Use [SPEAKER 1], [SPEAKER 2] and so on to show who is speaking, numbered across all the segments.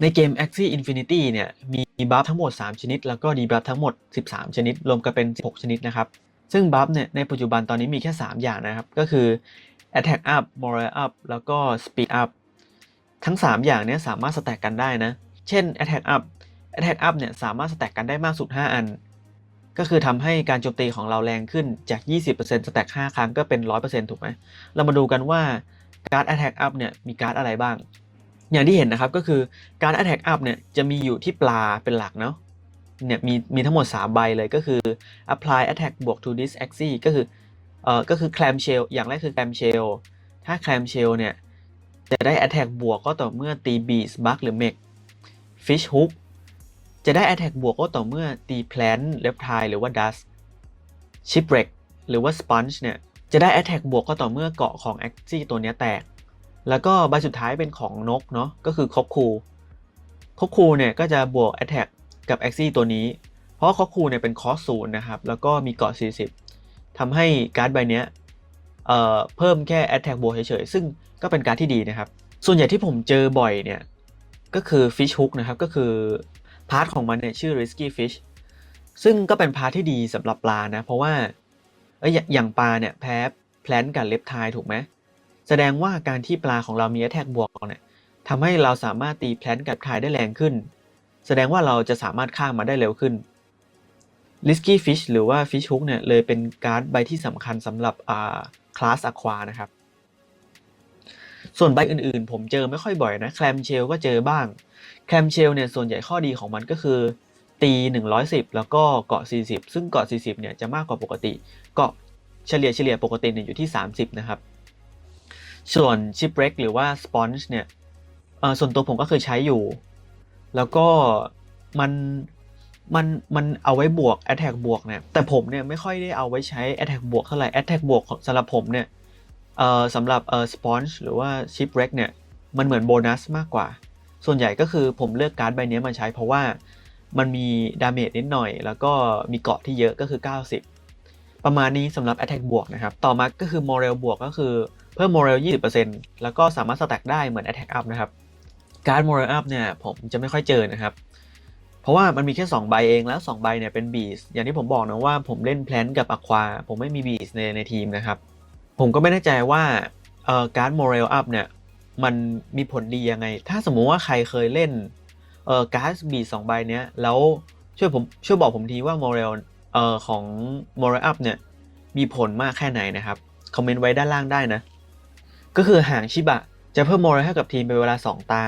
[SPEAKER 1] ในเกม Axie Infinity เนี่ยมีบัฟทั้งหมด 3 ชนิด แล้วก็ดีบัฟทั้งหมด 13 ชนิด รวมกันเป็น 16 ชนิดนะครับ ซึ่งบัฟเนี่ยในปัจจุบันตอนนี้มีแค่ 3 อย่างนะครับ ก็คือ Attack Up Morale Up แล้วก็ Speed Up ทั้ง 3 อย่างเนี้สามารถสแต็กกันได้นะ เช่น Attack Up Attack Up เนี่ยสามารถสแต็กกันได้มากสุด 5 อัน ก็คือทำให้การโจมตีของเราแรงขึ้นจาก 20%สแต็ก5ครั้งก็เป็น 100%ถูกไหมเรามาดูกันว่าการ์ด Attack Up เนี่ยมีการ์ดอะไรบ้าง อย่างที่เห็นนะครับก็คือการ Attack Up เนี่ยจะมีอยู่ที่ปลาเป็นหลักเนาะเนี่ยมีมีทั้งหมด 3 ใบเลยก็คือ apply attack บวก to this axis ก็คือเอ่อก็คือ clam shell อย่างแรกคือ clam shell ถ้า clam shell เนี่ยจะได้ attack บวกก็ต่อเมื่อตี beast bug หรือ mech fish hook จะได้ attack บวกก็ต่อเมื่อตี plant reptile หรือว่า dust shipwreck หรือว่า sponge เนี่ยจะได้ attack บวกก็ต่อเมื่อเกาะของ axis ตัวนี้แตก แล้วก็ใบสุดท้ายเป็นของนกเนาะก็คือคอกคูคอกคูเนี่ยก็จะบวก attack กับ a x ซี่ตัวนี้ เพราะคอกคูเนี่ยเป็นคอสศูนย์นะครับ แล้วก็มีเกาะ 40ทำให้การ์ดใบเนี้ยเอ่อเพิ่มแค่ attack บวกเฉยๆ ซึ่งก็เป็นการ์ดที่ดีนะครับ ส่วนใหญ่ที่ผมเจอบ่อยเนี่ย ก็คือ fish hook นะครับ ก็คือ พาร์ทของมันเนี่ยชื่อ risky fish ซึ่งก็เป็นพาร์ทที่ดีสำหรับปลานะ เพราะว่าเอ้ยอย่างอย่างปลาเนี่ยแพ้แพลนกับเล็บทายถูกไหม แสดงว่าการที่ปลาของเรามี attack บวกเนี่ยทำให้เราสามารถตีแพลนกับทายได้แรงขึ้น แสดงว่าเราจะสามารถข้ามมาได้เร็วขึ้น Risky Fish หรือว่า Fish Hook เนี่ยเลยเป็นการ์ดใบที่สำคัญสำหรับอ่าคลาสอะควานะครับ ส่วนใบอื่นๆ ผมเจอไม่ค่อยบ่อยนะ Clam Shell ก็เจอบ้าง Clam Shell เนี่ยส่วนใหญ่ข้อดีของมันก็คือตี 110 แล้วก็เกาะ 40 ซึ่งเกาะ 40 เนี่ยจะมากกว่าปกติ เกาะเฉลี่ยเฉลี่ยปกติเนี่ยอยู่ที่ 30 นะครับ ส่วน Shipwreck หรือว่า Sponge เนี่ยส่วนตัวผมก็เคยใช้อยู่ แล้วก็มันมันมันเอาไว้บวก attack บวกเนี่ยแต่ผมเนี่ยไม่ค่อยได้เอาไว้ใช้ attack บวกเท่าไหร่ attack บวกสำหรับผมเนี่ยสำหรับเอ่อ sponge หรือว่า shipwreck เนี่ยมันเหมือนโบนัสมากกว่า ส่วนใหญ่ก็คือผมเลือกการ์ดใบนี้มาใช้เพราะว่ามันมีดาเมจนิดหน่อย แล้วก็มีเกาะที่เยอะก็คือ 90 ประมาณนี้สำหรับ attack บวกนะครับ ต่อมาก็คือ moral บวกก็คือ เพิ่ม moral 20%แล้วก็สามารถ stack ได้เหมือน attack up นะครับ การ์ด Moral Up เนี่ยผมจะไม่ค่อยเจอนะครับ เพราะว่ามันมีแค่ 2 ใบเองแล้ว 2 ใบเนี่ยเป็นบีสอย่างที่ผมบอกนะว่าผมเล่นแพลนกับอควา ผมไม่มีบีสในในทีมนะครับ ผมก็ไม่แน่ใจว่าเอ่อการ์ด Moral Up เนี่ยมันมีผลดียังไง ถ้าสมมุติว่าใครเคยเล่นเอ่อการ์ดบีสสองใบเนี้ยแล้วช่วยผมช่วยบอกผมทีว่า Moral เอ่อของ Moral Up เนี่ยมีผลมากแค่ไหนนะครับ คอมเมนต์ไว้ด้านล่างได้นะ ก็คือหางชิบะ จะเพิ่มโมเรลให้กับทีมเป็นเวลา 2 ตา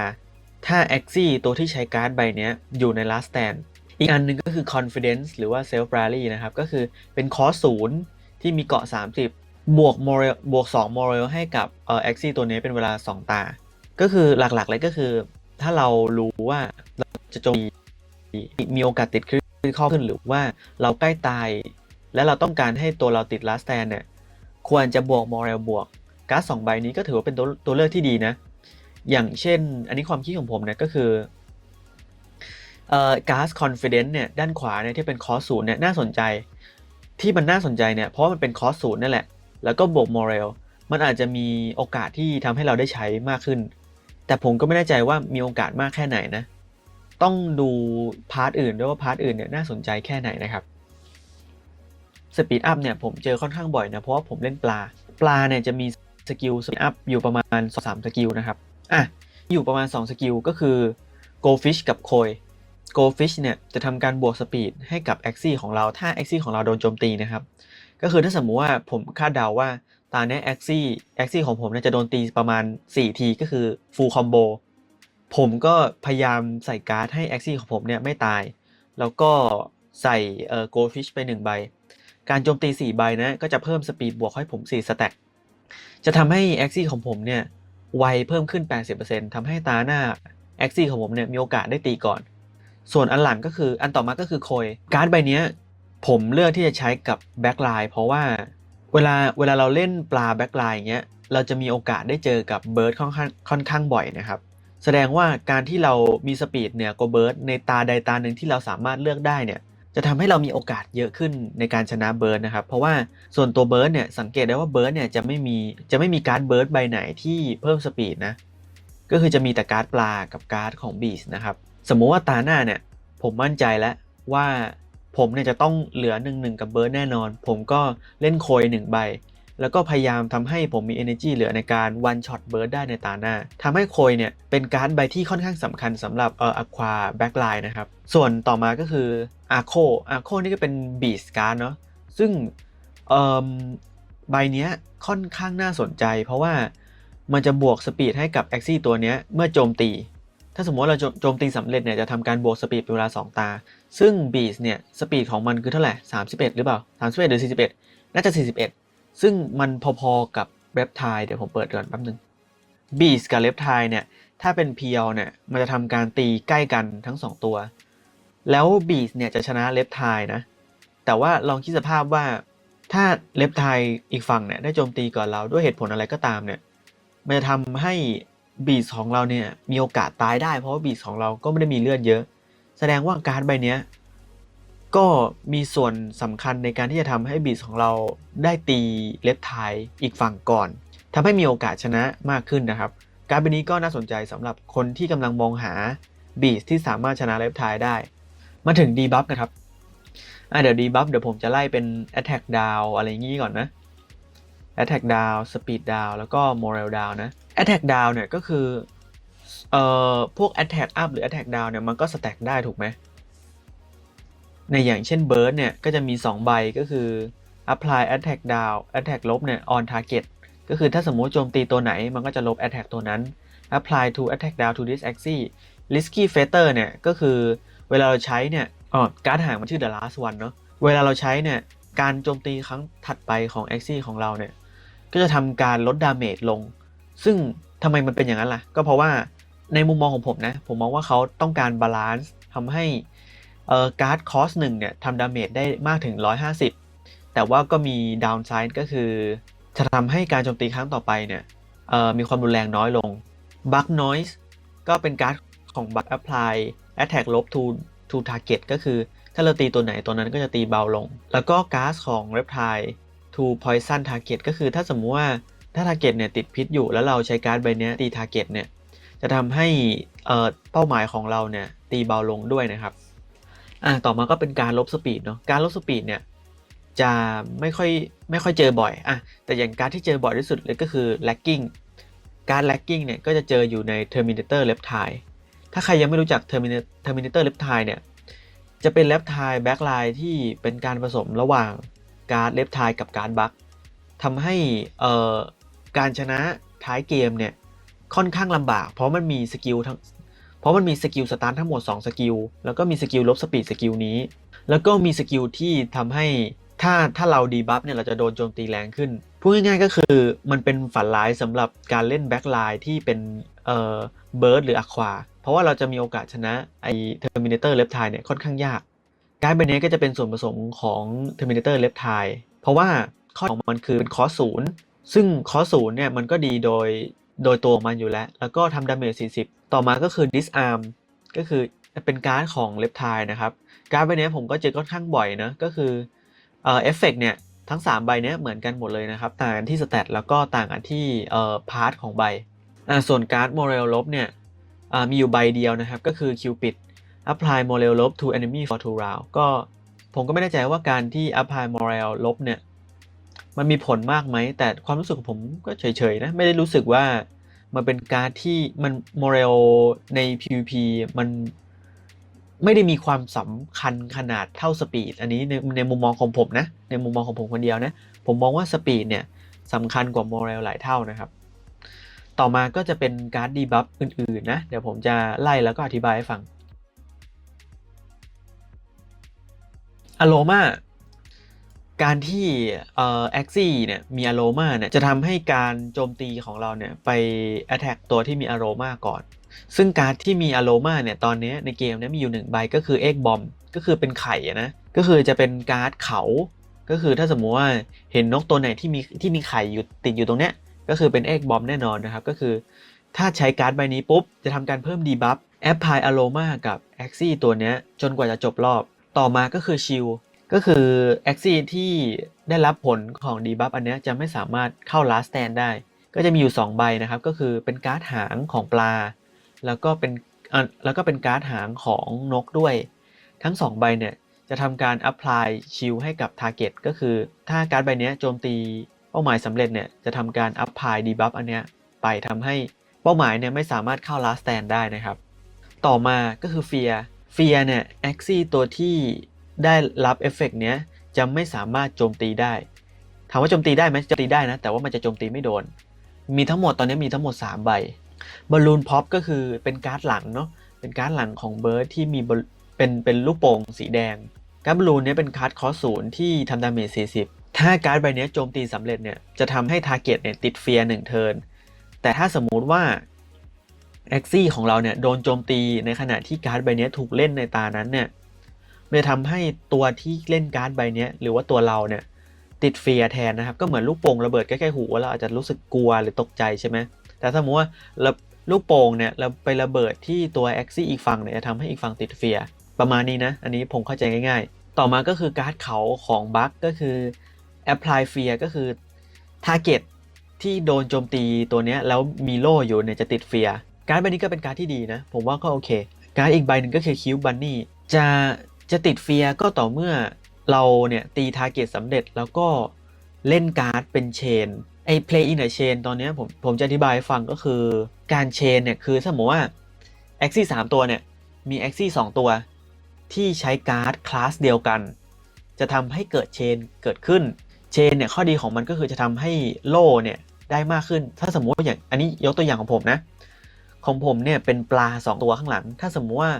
[SPEAKER 1] ถ้า a x ซี่ตัวที่ใช้การ์ดใบนี้อยู่ใน last stand อีกอันหนึงก็คือ confidence หรือว่า self rally นะครับ ก็คือเป็นคอร์สศูนย์ที่มีเกาะ 30 บวกโมเรลบวก2โมเรลให้กับเอ่อ a x ซี่ตัวนี้เป็นเวลา 2 ตา ก็คือหลักๆเลยก็คือ ถ้าเรารู้ว่าเราจะจมีมีโอกาสติดคริติคอขึ้นหรือว่าเราใกล้ตาย และเราต้องการให้ตัวเราติด last stand เนี่ยควรจะบวกโมเรลบวก การ์ดสองใบนี้ก็ถือว่าเป็นตัวตัวเลือกที่ดีนะ อย่างเช่น อันนี้ความคิดของผมเนี่ยก็คือเอ่อการ์ดคอนฟิเดนซ์เนี่ยด้านขวาเนี่ยที่เป็นคอสศูนย์เนี่ยน่าสนใจ ที่มันน่าสนใจเนี่ยเพราะมันเป็นคอสศูนย์นั่นแหละ แล้วก็บวกโมเรลมันอาจจะมีโอกาสที่ทำให้เราได้ใช้มากขึ้น แต่ผมก็ไม่แน่ใจว่ามีโอกาสมากแค่ไหนนะ ต้องดูพาร์ทอื่นด้วยว่าพาร์ทอื่นเนี่ยน่าสนใจแค่ไหนนะครับสปีดอัพเนี่ยผมเจอค่อนข้างบ่อยนะ เพราะว่าผมเล่นปลา ปลาเนี่ยจะมี สกิลสปีดอัพอยู่ประมาณ 2-3 สกิลนะครับอะอยู่ประมาณ 2 สกิลก็คือ go fish กับ koi go fish เนี่ยจะทำการบวกสปีดให้กับ a x ซี่ของเราถ้า a x ซี่ของเราโดนโจมตีนะครับ ก็คือถ้าสมมุติว่าผมคาดเดาว่าตาเนี้ย a x ซี่ a x ซี่ของผมเนี่ยจะโดนตีประมาณ 4 ทีก็คือ full combo ผมก็พยายามใส่การ์ดให้ a x ซี่ของผมเนี่ยไม่ตาย แล้วก็ใส่เอ่อ go fish ไป 1 ใบ การโจมตี 4 ใบนะก็จะเพิ่มสปีดบวกให้ผม 4 สแต็ก จะทำให้ a x ซี่ของผมเนี่ยไวเพิ่มขึ้น 80%ทำให้ตาหน้า a x ซี่ของผมเนี่ยมีโอกาสได้ตีก่อน ส่วนอันหลังก็คืออันต่อมาก็คือโคยการ์ดใบนี้ผมเลือกที่จะใช้กับแบ็กไลน์เพราะว่าเวลาเวลาเราเล่นปลาแบ็กไลน์อย่างเงี้ยเราจะมีโอกาสได้เจอกับเบิร์ดค่อนข้างค่อนข้างบ่อยนะครับ แสดงว่าการที่เรามีสปีดเหนี่ยกว่าเบิร์ดในตาใดตาหนึ่งที่เราสามารถเลือกได้เนี่ย จะทำให้เรามีโอกาสเยอะขึ้นในการชนะเบิร์ดนะครับ เพราะว่าส่วนตัวเบิร์ดเนี่ยสังเกตได้ว่าเบิร์ดเนี่ยจะไม่มีจะไม่มีการ์ดเบิร์ดใบไหนที่เพิ่มสปีดนะ ก็คือจะมีแต่การ์ดปลากับการ์ดของบีสนะครับ สมมุติว่าตาหน้าเนี่ยผมมั่นใจแล้วว่าผมเนี่ยจะต้องเหลือ1นหนึ่งกับเบิร์ดแน่นอน ผมก็เล่นโคยหนึ่งใบ แล้วก็พยายามทำให้ผมมี energy เหลือในการ one shot burst ได้ในตาหน้าทำให้โคยเนี่ยเป็นการ์ดใบที่ค่อนข้างสำคัญสำหรับเอ่อ aqua backline นะครับ ส่วนต่อมาก็คือ arco arco นี่ก็เป็น beast card เนาะซึ่งเอ่อใบเนี้ยค่อนข้างน่าสนใจ เพราะว่ามันจะบวกสปีดให้กับ a x i ตัวเนี้ยเมื่อโจมตี ถ้าสมมติเราโจมตีสำเร็จเนี่ยจะทำการบวกสปีดเป็นเวลา 2 ตา ซึ่ง beast เนี่ยสปีดของมันคือเท่าไหร่ 31 หรือเปล่า 31 หรือ 41 น่าจะ 41 ซึ่งมันพอๆกับเ e ปไทเดี๋ยวผมเปิดก่อนแป๊บนึง beast กับเ e ปไทเนี่ย ถ้าเป็นเพียวเนี่ย มันจะทำการตีใกล้กันทั้ง 2 ตัว แล้ว beast เนี่ยจะชนะเ e ปไทนะ แต่ว่าลองคิดสภาพว่าถ้าเ e ปไทอีกฝั่งเนี่ย ได้โจมตีก่อนเราด้วยเหตุผลอะไรก็ตามเนี่ย มันจะทำให้บีสของเราเนี่ย มีโอกาสตายได้เพราะว่าบีสของเราก็ไม่ได้มีเลือดเยอะ แสดงว่าการ์ดใบเนี้ย ก็มีส่วนสำคัญในการที่จะทำให้บีสของเราได้ตีเล็บไทยอีกฝั่งก่อนทำให้มีโอกาสชนะมากขึ้นนะครับ การ์ดใบนี้ก็น่าสนใจสำหรับคนที่กำลังมองหาบีสที่สามารถชนะเล็บไทยได้ มาถึงดีบัฟนะครับอะเดี๋ยวดีบัฟเดี๋ยวผมจะไล่เป็น Attack Down อะไรอย่างงี้ก่อนนะ Attack Down Speed Down แล้วก็ Morale Down นะ Attack Down เนี่ยก็คือเอ่อพวก Attack Up หรือ Attack Down เนี่ยมันก็ stack ได้ถูกไหม ในอย่างเช่น Burst เนี่ย ก็จะมี 2 ใบก็คือ Apply Attack Down Attack ลบเนี่ย on target ก็คือถ้าสมมุติโจมตีตัวไหนมันก็จะลบ Attack ตัวนั้น Apply to Attack Down to this axis Risky Feather เนี่ย ก็คือเวลาเราใช้เนี่ยอ๋อการ์ดหางมันชื่อ The Last One เนาะเวลาเราใช้เนี่ย การโจมตีครั้งถัดไปของ axis ของเราเนี่ย ก็จะทำการลดดาเมจลง ซึ่งทำไมมันเป็นอย่างนั้นล่ะ ก็เพราะว่าในมุมมองของผมนะ ผมมองว่าเขาต้องการบาลานซ์ทำให้ เอ่อการ์ดคอสหนึ่งเนี่ยทำดาเมจได้มากถึง 150 แต่ว่าก็มีดาวน์ไซด์ก็คือจะทำให้การโจมตีครั้งต่อไปเนี่ยเอ่อมีความรุนแรงน้อยลงบั k น o ยส์ก็เป็นการ์ดของบั k แอ p พลายแอ t แทกลบ to to target ก็คือถ้าเราตีตัวไหนตัวนั้นก็จะตีเบาลง แล้วก็การ์ดของ reptile to poison target ก็คือถ้าสมมติว่าถ้า target เนี่ยติดพิษอยู่แล้วเราใช้การ์ดใบเนี้ยตี target เนี่ยจะทำให้เอ่อเป้าหมายของเราเนี่ยตีเบาลงด้วยนะครับ อะต่อมาก็เป็นการลบสปีดเนาะการลบสปีดเนี่ยจะไม่ค่อยไม่ค่อยเจอบ่อยอะแต่อย่างการที่เจอบ่อยที่สุดเลยก็คือ lagging การ lagging เนี่ยก็จะเจออยู่ใน terminator reptile ถ้าใครยังไม่รู้จัก Terminator Terminator reptile เนี่ยจะเป็น reptile backline ที่เป็นการผสมระหว่างการ reptile กับการบัคทำให้เอ่อการชนะท้ายเกมเนี่ยค่อนข้างลำบาก เพราะมันมีสกิลทั้ง ราะมันมีสกิลสตาร์ททั้งหมด 2 สกิล แล้วก็มีสกิลลบสปีดสกิลนี้ แล้วก็มีสกิลที่ทำให้ถ้าถ้าเราดีบัฟเนี่ยเราจะโดนโจมตีแรงขึ้น พูดง่ายๆก็คือมันเป็นฝันร้ายสำหรับการเล่นแบ็คไลน์ที่เป็นเอ่อเบิร์ดหรืออะควา เพราะว่าเราจะมีโอกาสชนะไอเทอร์มินเตอร์เลฟไทเนี่ยค่อนข้างยาก การ์ดใบนี้ก็จะเป็นส่วนผสมของ Terminator Left t i เพราะว่าข้อของมันคือเป็นคอสศูนย์ซึ่งคอสศูนย์เนี่ยมันก็ดีโดย โดยตัวของมันอยู่แล้ว แล้วก็ทำดาเมจ 40 ต่อมาก็คือ Disarm ก็คือเป็นการ์ดของ Left t i นะครับ การ์ดใบนี้ผมก็เจอค่อนข้างบ่อยนะก็คือเอ่อเอฟเฟกเนี่ยทั้ง 3 ใบเนี้ยเหมือนกันหมดเลยนะครับ ต่างกันที่สเตตแล้วก็ต่างกันที่เอ่อพาร์ทของใบอ่าส่วนการ์ดโมเรลลบเนี่ยอ่ามีอยู่ใบเดียวนะครับ ก็คือ Cupid apply morale ลบ to enemy for two round ก็ผมก็ไม่แน่ใจว่าการที่ apply morale ลบเนี่ย มันมีผลมากไหม แต่ความรู้สึกของผมก็เฉยๆนะ ไม่ได้รู้สึกว่ามันเป็นการที่มัน morale ใน PVP มันไม่ได้มีความสำคัญขนาดเท่าสปีด อันนี้ในในมุมมองของผมนะ ในมุมมองของผมคนเดียวนะ ผมมองว่าสปีดเนี่ยสำคัญกว่า morale หลายเท่านะครับ ต่อมาก็จะเป็นการ์ดดีบัฟอื่นๆนะ เดี๋ยวผมจะไล่แล้วก็อธิบายให้ฟังอโลมา การที่เอ่อแอ็กซี่เนี่ยมีอโลมาเนี่ยจะทำให้การโจมตีของเราเนี่ยไป attack ตัวที่มีอโลมาก่อน ซึ่งการที่มีอโลมาเนี่ยตอนนี้ในเกมเนี่ยมีอยู่หนึ่งใบก็คือเอ็กบอมก็คือเป็นไข่นะก็คือจะเป็นการ์ดเขาก็คือถ้าสมมุติว่าเห็นนกตัวไหนที่มีที่มีไข่อยู่ติดอยู่ตรงเนี้ยก็คือเป็นเอ็กบอมแน่นอนนะครับก็คือ ถ้าใช้การ์ดใบนี้ปุ๊บ จะทำการเพิ่มดีบัฟแอปพลายอโลมากับแอ็กซี่ตัวเนี้ยจนกว่าจะจบรอบต่อมาก็คือชิล ก็คือแอ็กซีที่ได้รับผลของดีบัฟอันนี้จะไม่สามารถเข้าลาสแตนได้ ก็จะมีอยู่ 2 ใบนะครับ ก็คือเป็นการ์ดหางของปลา แล้วก็เป็นอะแล้วก็เป็นการ์ดหางของนกด้วย ทั้ง 2 ใบเนี่ย จะทำการ apply shield ให้กับ target ก็คือถ้าการ์ดใบนี้โจมตีเป้าหมายสำเร็จเนี่ย จะทำการ apply debuff อันเนี้ยไปทำให้เป้าหมายเนี่ยไม่สามารถเข้า last stand ได้นะครับ ต่อมาก็คือ fear fear เนี่ย axi ตัวที่ ได้รับเอฟเฟกต์เนี้ยจะไม่สามารถโจมตีได้ ถามว่าโจมตีได้ไหมโจมตีได้นะ แต่ว่ามันจะโจมตีไม่โดน มีทั้งหมดตอนนี้มีทั้งหมด 3 ใบบอลลูนพ็อปก็คือเป็นการ์ดหลังเนาะ เป็นการ์ดหลังของเบิร์ดที่มีเป็นเป็นลูกโป่งสีแดง การ์ดบอลลูนเนี้ยเป็นการ์ดคอสศูนย์ที่ทำดาเมจ40 ถ้าการ์ดใบนี้โจมตีสำเร็จเนี่ย จะทำให้ทาร์เก็ตเนี่ยติดเฟียร์หนึ่งเทิร์น แต่ถ้าสมมุติว่าแอ็กซี่ของเราเนี่ยโดนโจมตีในขณะที่การ์ดใบนี้ถูกเล่นในตานั้นเนี่ย มันจะทำให้ตัวที่เล่นการ์ดใบนี้หรือว่าตัวเราเนี่ยติดเฟียแทนนะครับ ก็เหมือนลูกโป่งระเบิดใกล้ๆหูเราอาจจะรู้สึกกลัวหรือตกใจใช่ไหมแต่ถ้าสมมติว่าระลูกโป่งเนี่ยเราไประเบิดที่ตัวแอ็กซี่อีกฝั่งเนี่ยจะทำให้อีกฝั่งติดเฟียประมาณนี้นะ อันนี้ผมเข้าใจง่าย ๆ ต่อมาก็คือการ์ดเขาของบัคก็คือ apply fear ก็คือ target ที่โดนโจมตีตัวเนี้ยแล้วมีโล่อยู่เนี่ยจะติดเฟียการ์ดใบนี้ก็เป็นการ์ดที่ดีนะ ผมว่าก็โอเค การ์ดอีกใบหนึ่งก็คือคิวบันนี่จะ จะติดเฟียก็ต่อเมื่อเราเนี่ยตี target สำเร็จแล้วก็เล่นการ์ดเป็นเชนไอ้ play in a chain ตอนนี้ผมผมจะอธิบายฟังก็คือการเชนเนี่ยคือสมมติว่า axis 3 ตัวเนี่ย มี axis 2 ตัวที่ใช้การ์ดคลาสเดียวกัน จะทำให้เกิดเชนเกิดขึ้นเชนเนี่ยข้อดีของมันก็คือจะทำให้โล่เนี่ยได้มากขึ้น ถ้าสมมติว่าอย่างอันนี้ยกตัวอย่างของผมนะ ของผมเนี่ยเป็นปลา 2 ตัวข้างหลัง ถ้าสมมติว่า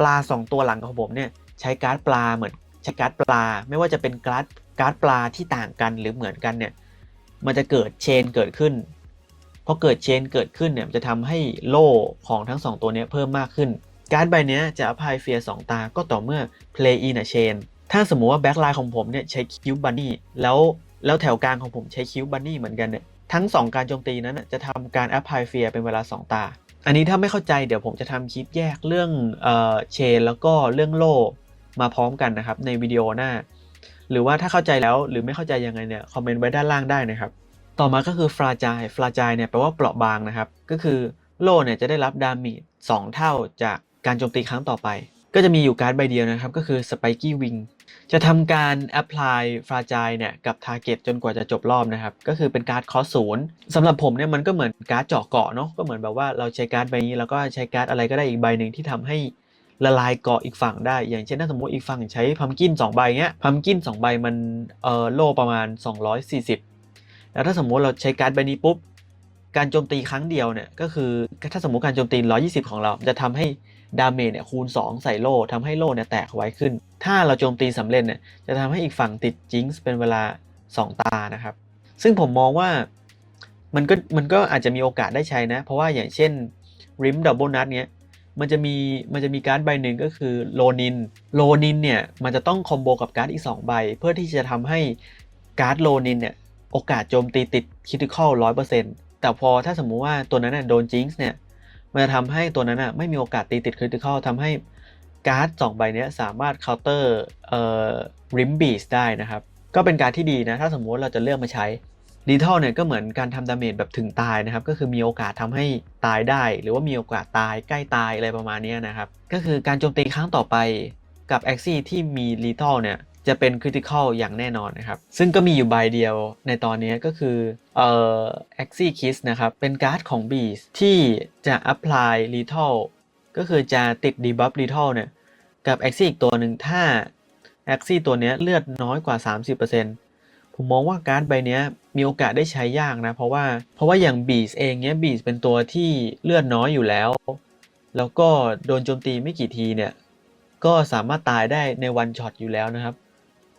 [SPEAKER 1] ปลา 2 ตัวหลังของผมเนี่ย ใช้การ์ดปลาเหมือนใช้การ์ดปลา ไม่ว่าจะเป็นการ์ดการ์ดปลาที่ต่างกันหรือเหมือนกันเนี่ยมันจะเกิดเชนเกิดขึ้นพอเกิดเชนเกิดขึ้นเนี่ยจะทำให้โล่ของทั้ง 2 ตัวนี้เพิ่มมากขึ้น การ์ดใบนี้จะอภัยเฟียสองตาก็ต่อเมื่อ play in a chain ถ้าสมมุติว่าแบ็คไลน์ของผมเนี่ยใช้คิวบันนี่แล้วแล้วแถวกลางของผมใช้คิวบันนี่เหมือนกันเนี่ยทั้ง 2 การโจมตีนั้นจะทำการอภัยเฟียเป็นเวลา 2 ตา อันนี้ถ้าไม่เข้าใจเดี๋ยวผมจะทำคลิปแยกเรื่องเอ่อเชนแล้วก็เรื่องโล่ มาพร้อมกันนะครับในวิดีโอหน้า หรือว่าถ้าเข้าใจแล้วหรือไม่เข้าใจยังไงเนี่ยคอมเมนต์ไว้ด้านล่างได้นะครับ ต่อมาก็คือฟราจายฟราจายเนี่ยแปลว่าเปราะบางนะครับ ก็คือโล่เนี่ยจะได้รับดาเมจ2เท่าจากการโจมตีครั้งต่อไป ก็จะมีอยู่การ์ดใบเดียวนะครับ ก็คือ Spiky Wing จะทำการ apply ฟราจายเนี่ยกับ target จนกว่าจะจบรอบนะครับ ก็คือเป็นการ์ดคอสศูนย์สำหรับผมเนี่ยมันก็เหมือนการ์ดเจาะเกาะเนาะก็เหมือนแบบว่าเราใช้การ์ดใบนี้แล้วก็ใช้การ์ดอะไรก็ได้อีกใบหนึ่งที่ทำให้ ละลายเกาะอีกฝั่งได้ อย่างเช่นถ้าสมมติอีกฝั่งใช้พัมกิน2ใบเงี้ยพัมกิน2ใบมันเอ่อโลประมาณ 240 แล้วถ้าสมมติเราใช้การ์ดใบนี้ปุ๊บการโจมตีครั้งเดียวเนี่ยก็คือถ้าสมมติการโจมตี 120 ของเราจะทำให้ดาเมจเนี่ยคูณ 2 ใส่โล่ทำให้โล่เนี่ยแตกไว้ขึ้น ถ้าเราโจมตีสำเร็จเนี่ยจะทำให้อีกฝั่งติดจิงส์เป็นเวลา 2 ตานะครับ ซึ่งผมมองว่ามันก็มันก็อาจจะมีโอกาสได้ใช้นะ เพราะว่าอย่างเช่นริมดับเบิลนัทเนี้ย มันจะมีมันจะมีการ์ดใบหนึ่งก็คือโลนินโลนินเนี่ยมันจะต้องคอมโบกับการ์ดอีก 2 ใบ เพื่อที่จะทำให้การ์ดโลนินเนี่ยโอกาสโจมตีติดคริติคอลร้อยเปอร์เซ็นต์แต่พอถ้าสมมุติว่าตัวนั้นน่ะโดนจิงส์เนี่ยมันจะทำให้ตัวนั้นน่ะไม่มีโอกาสตีติดคริติคอลทำให้การ์ดสองใบเนี้ยสามารถเคาน์เตอร์เอ่อริมบีสได้นะครับ ก็เป็นการที่ดีนะ ถ้าสมมุติเราจะเลือกมาใช้ ดีทัลเนี่ยก็เหมือนการทำดาเมจแบบถึงตายนะครับ ก็คือมีโอกาสทำให้ตายได้ หรือว่ามีโอกาสตายใกล้ตายอะไรประมาณนี้นะครับ ก็คือการโจมตีครั้งต่อไปกับแอคซี่ที่มีลีทัลเนี่ยจะเป็นคริติคอลอย่างแน่นอนนะครับ ซึ่งก็มีอยู่ใบเดียวในตอนนี้ก็คือเอ่อ Axie Kiss นะครับ เป็นการ์ดของ Beast ที่จะ apply lethal ก็คือจะติด debuff lethal เนี่ย กับ Axie อีกตัวหนึ่งถ้า Axie ตัวนี้เลือดน้อยกว่า 30% ผมมองว่าการ์ดใบนี้มีโอกาสได้ใช้ยากนะ เพราะว่าเพราะว่าอย่าง Beast เองเนี้ย Beast เป็นตัวที่เลือดน้อยอยู่แล้ว แล้วก็โดนโจมตีไม่กี่ทีเนี่ย ก็สามารถตายได้ในวันช็อตอยู่แล้วนะครับ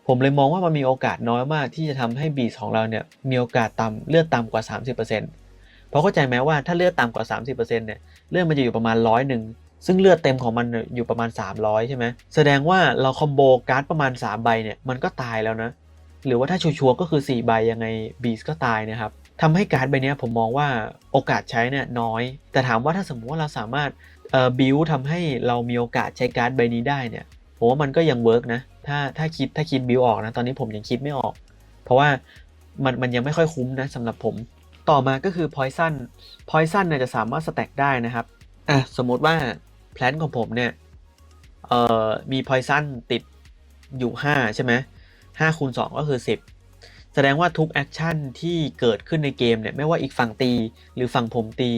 [SPEAKER 1] ผมเลยมองว่ามันมีโอกาสน้อยมากที่จะทำให้บีสของเราเนี่ยมีโอกาสต่ำเลือดต่ำกว่า 30%เพราะเข้าใจไหมว่าถ้าเลือดต่ำกว่า 30%เนี่ยเลือดมันจะอยู่ประมาณร้อยหนึ่งซึ่งเลือดเต็มของมันอยู่ประมาณ 300 ใช่ไหมแสดงว่าเราคอมโบการ์ดประมาณ 3 ใบเนี่ยมันก็ตายแล้วนะ หรือว่าถ้าชัวร์ก็คือ 4 ใบยังไงบีสก็ตายนะครับทำให้การ์ดใบนี้ผมมองว่าโอกาสใช้เนี่ยน้อย แต่ถามว่าถ้าสมมติว่าเราสามารถเอ่อบิวทำให้เรามีโอกาสใช้การ์ดใบนี้ได้เนี่ยผมว่ามันก็ยังเวิร์กนะถ้าถ้าคิดถ้าคิดบิวออกนะตอนนี้ผมยังคิดไม่ออก เพราะว่ามันมันยังไม่ค่อยคุ้มนะสำหรับผม ต่อมาก็คือ poison poison เนี่ยจะสามารถสแต็กได้นะครับอะสมมติว่าแพลนของผมเนี่ยเอ่อมี poison ติดอยู่ 5 ใช่ไหม 5คูณ2ก็คือ 10 แสดงว่าทุกแอคชั่นที่เกิดขึ้นในเกมเนี่ยไม่ว่าอีกฝั่งตี หรือฝั่งผมตี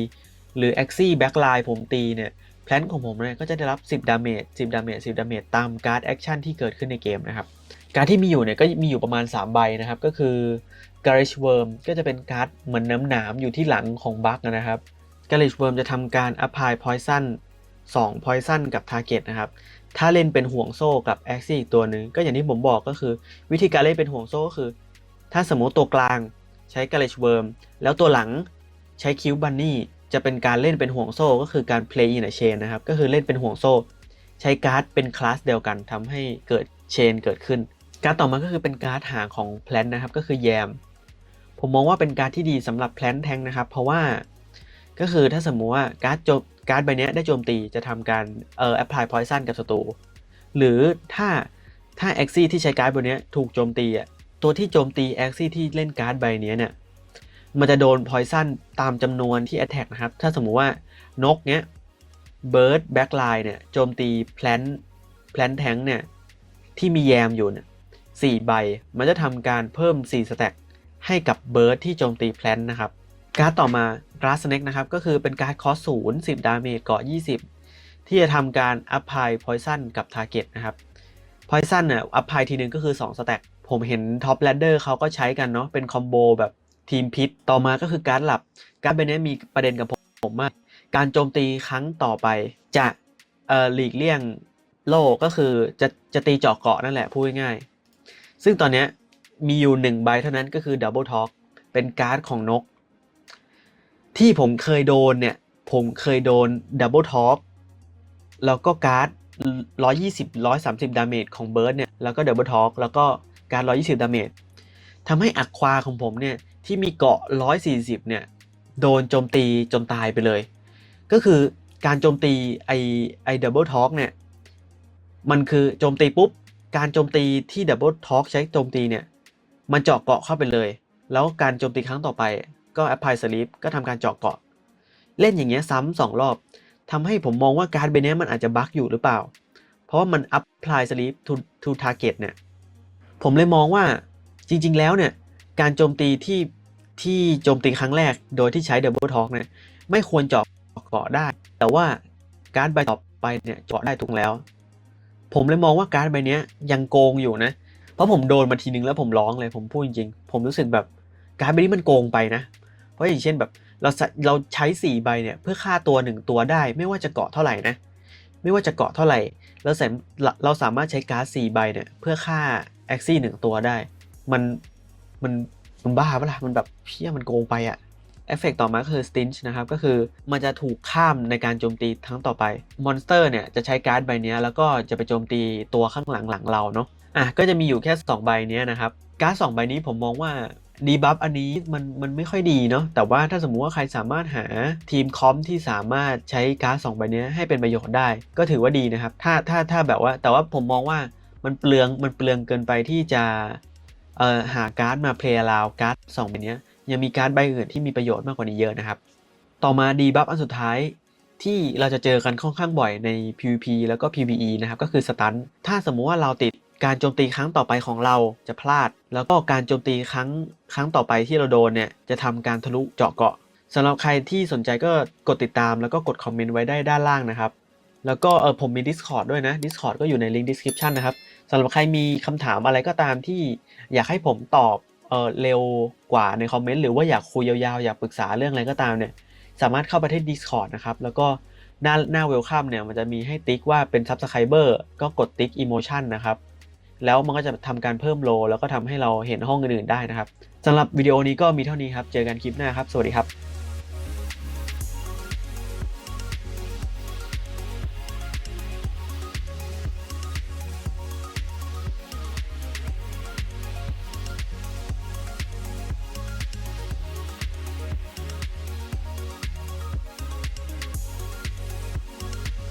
[SPEAKER 1] หรือ axis backline ผมตีเนี่ยแพลนของผมเนี่ยก็จะได้รับ 10ดาเมจ10ดาเมจ10ดาเมจตามการ์ดแอคชั่นที่เกิดขึ้นในเกมนะครับการดที่มีอยู่เนี่ยก็มีอยู่ประมาณ 3 ใบนะครับ ก็คือ Garage Worm ก็จะเป็นการ์ดเหมือนน้ำหนามอยู่ที่หลังของบัคนะครับ Garage Worm จะทำการ Apply Poison 2 Poison กับ Target นะครับ ถ้าเล่นเป็นห่วงโซ่กับ a x i อีกตัวหนึ่งก็อย่างที่ผมบอกก็คือ วิธีการเล่นเป็นห่วงโซ่ก็คือ ถ้าสมมติตัวกลางใช้ Garage Worm แล้วตัวหลังใช้ Cube Bunny จะเป็นการเล่นเป็นห่วงโซ่ก็คือการ Play in a chain นะครับ ก็คือเล่นเป็นห่วงโซ่ ใช้การ์ดเป็นคลาสเดียวกันทำให้เกิดเชนเกิดขึ้น การ์ดต่อมาก็คือเป็นการ์ดหางของแพลนนะครับก็คือแยม ผมมองว่าเป็นการ์ดที่ดีสำหรับแพลนแทงนะครับ เพราะว่าก็คือถ้าสมมุติว่าการ์ดโจม การ์ดใบนี้ได้โจมตีจะทำการเอ่อ apply poison กับศัตรูหรือถ้าถ้า a x i ที่ใช้การ์ดใบนี้ถูกโจมตีอะตัวที่โจมตี a x i ที่เล่นการ์ดใบนี้เนี่ยมันจะโดน poison ตามจำนวนที่ attack นะครับ ถ้าสมมุติว่านกเนี้ย bird backline เนี่ยโจมตี plant plant tank เนี่ยที่มีแยมอยู่เนี่ยสี่ใบ มันจะทำการเพิ่ม 4 สแต็กให้กับ bird ที่โจมตี plant นะครับ การ์ดต่อมา grass snake นะครับ ก็คือเป็นการ์ดคอสศูนย์10ดาเมจเกาะ20ที่จะทำการ apply poison กับ target นะครับ poison เนี่ย apply ทีนึงก็คือ2สแต็กผมเห็น top ladder เขาก็ใช้กันเนาะเป็นคอมโบแบบทีมพิษต่อมาก็คือการ์ดหลับ การ์ดใบนี้มีประเด็นกับผมมาก การโจมตีครั้งต่อไปจะเอ่อหลีกเลี่ยงโล่ก็คือจะจะตีเจาะเกาะนั่นแหละพูดง่ายๆซึ่งตอนเนี้ยมีอยู่หนึ่งใบเท่านั้นก็คือดับเบิลท็อกเป็นการ์ดของนก ที่ผมเคยโดนเนี่ย ผมเคยโดนดับเบิลท็อกแล้วก็การ์ดร้อยยี่สิบร้อยสามสิบดาเมจของเบิร์ดเนี่ย แล้วก็ดับเบิลท็อกแล้วก็การร้อยยี่สิบดาเมจทำให้อักควาของผมเนี่ย ที่มีเกาะร้อยสี่สิบเนี่ย โดนโจมตีจนตายไปเลย ก็คือการโจมตีไอไอดับเบิลท็อกเนี่ย มันคือโจมตีปุ๊บ การโจมตีที่ดับเบิลท็อกใช้โจมตีเนี่ย มันเจาะเกาะเข้าไปเลย แล้วการโจมตีครั้งต่อไป ก็ apply sleep ก็ทำการเจาะเกาะ เล่นอย่างเงี้ยซ้ำสองรอบทำให้ผมมองว่าการ์ดใบเนี้ยมันอาจจะบั๊กอยู่หรือเปล่า เพราะว่ามัน apply sleep to to target เนี่ยผมเลยมองว่าจริง ๆ แล้วเนี่ยการโจมตีที่ที่โจมตีครั้งแรกโดยที่ใช้ดับเบิลท็อกเนี่ยไม่ควรเจาะเกาะได้ แต่ว่าการ์ดใบต่อไปเนี่ยเจาะได้ถูกแล้ว ผมเลยมองว่าการ์ดใบเนี้ยยังโกงอยู่นะเพราะผมโดนมาทีนึงแล้วผมร้องเลยผมพูดจริงๆผมรู้สึกแบบการ์ดใบนี้มันโกงไปนะ ราะอย่างเช่นแบบเราเราใช้สี่ใบเนี่ยเพื่อฆ่าตัวหนึ่งตัวได้ ไม่ว่าจะเกาะเท่าไหร่นะไม่ว่าจะเกาะเท่าไหร่เราสามเราสามารถใช้การ์ดสี่ใบเนี่ยเพื่อฆ่าแอคซี่หนึ่งตัวได้ มันมันมันบ้าปะล่ะมันแบบเพี้ยมันโกงไปอะเอฟเฟกต่อมาก็คือ Stinch นะครับ ก็คือมันจะถูกข้ามในการโจมตีทั้งต่อไปมอนสเตอร์เนี่ยจะใช้การ์ดใบนี้แล้วก็จะไปโจมตีตัวข้างหลังหลังเราเนาะอะก็จะมีอยู่แค่ 2 ใบนี้นะครับ การ์ดสองใบนี้ผมมองว่า ดีบัฟอันนี้มันมันไม่ค่อยดีเนาะแต่ว่าถ้าสมมุติว่าใครสามารถหาทีมคอมที่สามารถใช้การ์ดสองใบนี้ให้เป็นประโยชน์ได้ ก็ถือว่าดีนะครับ ถ้าถ้าถ้าแบบว่าแต่ว่าผมมองว่ามันเปลืองมันเปลืองเกินไปที่จะเอ่อหาการ์ดมาเพลย์ลาวการ์ดสองใบนี้ยังมีการ์ดใบอื่นที่มีประโยชน์มากกว่านี้เยอะนะครับ ต่อมาดีบัฟอันสุดท้ายที่เราจะเจอกันค่อนข้างบ่อยใน PVP แล้วก็ PVE นะครับก็คือสตันถ้าสมมุติว่าเราติด การโจมตีครั้งต่อไปของเราจะพลาด แล้วก็การโจมตีครั้งครั้งต่อไปที่เราโดนเนี่ยจะทำการทะลุเจาะเกาะสำหรับใครที่สนใจก็กดติดตามแล้วก็กดคอมเมนต์ไว้ได้ด้านล่างนะครับ แล้วก็เออผมมี Discord ด้วยนะ Discord ก็อยู่ในลิงก์ description นะครับสำหรับใครมีคำถามอะไรก็ตามที่อยากให้ผมตอบเออเร็วกว่าในคอมเมนต์หรือว่าอยากคุยยาวๆ อยากปรึกษาเรื่องอะไรก็ตามเนี่ยสามารถเข้าไปที่ Discord นะครับ แล้วก็หน้าหน้าเวลคัมเนี่ยมันจะมีให้ติ๊กว่าเป็น Subscriber ก็กดติ๊ก Emotion นะครับ แล้วมันก็จะทำการเพิ่มโล แล้วก็ทำให้เราเห็นห้องอื่นๆได้นะครับสำหรับวิดีโอนี้ก็มีเท่านี้ครับ เจอกันคลิปหน้าครับ สวัสดีครับ